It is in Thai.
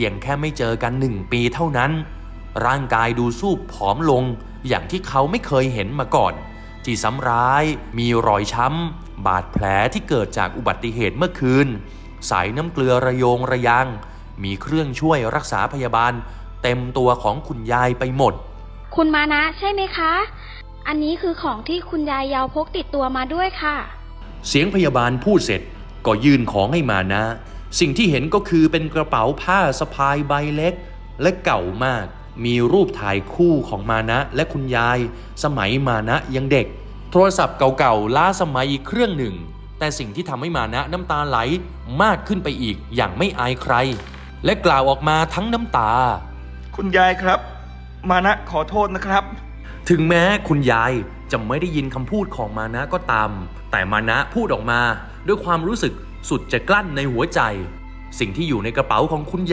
พียงแค่ไม่เจอกันหนึ่งปีเท่านั้น ร่างกายดูสูบผอมลง อย่างที่เขาไม่เคยเห็นมาก่อน ที่ซ้ำร้ายมีรอยช้ำ บาดแผลที่เกิดจากอุบัติเหตุเมื่อคืน สายน้ำเกลือระโยงระยาง มีเครื่องช่วยรักษาพยาบาล เต็มตัวของคุณยายไปหมด คุณมานะใช่ไหมคะ อันนี้คือของที่คุณยายเยาวพกติดตัวมาด้วยค่ะ เสียงพยาบาลพูดเสร็จก็ยื่นของให้มานะ สิ่งที่เห็นก็คือเป็นกระเป๋าผ้าสะพายใบเล็ก และเก่ามาก มีรูปถ่ายคู่ของมานะและคุณยาย สมัยมานะยังเด็ก โทรศัพท์เก่าๆล้าสมัยอีกเครื่องหนึ่ง แต่สิ่งที่ทำให้มานะน้ำตาไหลมากขึ้นไปอีกอย่างไม่อายใคร และกล่าวออกมาทั้งน้ำตา คุณยายครับ มานะขอโทษนะครับ ถึงแม้คุณยายจะไม่ได้ยินคำพูดของมานะก็ตาม แต่มานะพูดออกมา ด้วยความรู้สึก สุดจะกลั้นในหัวใจ สิ่งที่อยู่ในกระเป๋าของคุณยา